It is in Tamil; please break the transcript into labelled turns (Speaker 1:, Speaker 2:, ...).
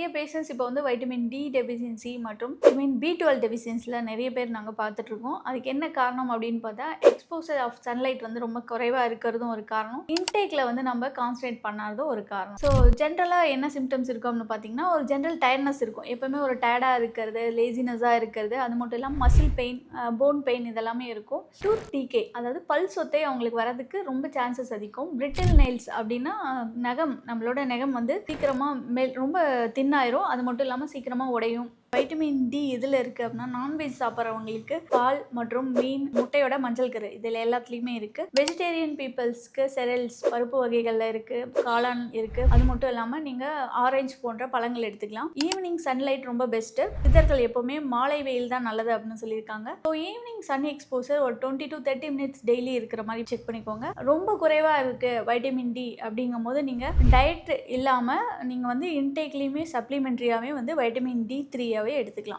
Speaker 1: நிறைய பேஷண்ட்ஸ் இப்போ வந்து வைட்டமின் டி டெஃபிஷியன்சி மற்றும் வைட்டமின் பி டுவெல் டெபிசியன்சியில் நிறைய பேர் நாங்கள் பார்த்துட்ருக்கோம் அதுக்கு என்ன காரணம் அப்படின்னு பார்த்தா எக்ஸ்போசர் ஆஃப் சன்லைட் வந்து ரொம்ப குறைவாக இருக்கிறதும் ஒரு காரணம். இன்டேக்கில் வந்து நம்ம கான்சன்ட்ரேட் பண்ணாததும் ஒரு காரணம். ஸோ ஜென்ரலாக என்ன சிம்டம்ஸ் இருக்கும் அப்படின்னு பார்த்தீங்கன்னா ஒரு ஜென்ரல் டயர்ட்னஸ் இருக்கும். எப்போவுமே ஒரு டயர்டாக இருக்கிறது லேசினஸாக இருக்கிறது அது மட்டும் இல்லாமல் மசில் பெயின் போன் பெயின் இதெல்லாமே இருக்கும். டூத் டீகே அதாவது பல் சொத்தை அவங்களுக்கு வரதுக்கு ரொம்ப சான்சஸ் அதிகம். பிரிட்டில் நெயில்ஸ் அப்படின்னா நகம் நம்மளோட நகம் வந்து சீக்கிரமாக மேல் ரொம்ப தின்னாயிரும் அது மட்டும் இல்லாமல் சீக்கிரமாக உடையும். வைட்டமின் டி இதில் இருக்குது அப்படின்னா நான்வெஜ் சாப்பிட்றவங்களுக்கு பால் மற்றும் மீன் முட்டையோட மஞ்சள் கரு இதில் எல்லாத்துலேயுமே இருக்குது வெஜிடேரியன் பீப்புள்ஸ்க்கு செரல்ஸ் பருப்பு வகைகளில் இருக்குது காளான் இருக்குது அது மட்டும் இல்லாமல் நீங்கள் ஆரஞ்சு போன்ற பழங்கள் எடுத்துக்கலாம். ஈவினிங் சன்லைட் ரொம்ப பெஸ்ட்டு சித்தர்கள் எப்போவுமே மாலை வெயில் தான் நல்லது அப்படின்னு சொல்லியிருக்காங்க. ஸோ ஈவினிங் சன் எக்ஸ்போசர் ஒரு twenty to thirty minutes daily இருக்கிற மாதிரி செக் பண்ணிக்கோங்க. ரொம்ப குறைவாக இருக்குது வைட்டமின் டி அப்படிங்கும் போது நீங்கள் டயட் இல்லாமல் நீங்கள் வந்து இன்டேக்லேயுமே சப்ளிமெண்ட்ரியாகவே வந்து வைட்டமின் டி த்ரீ ஐடியாவே எடுத்துக்கலாம்.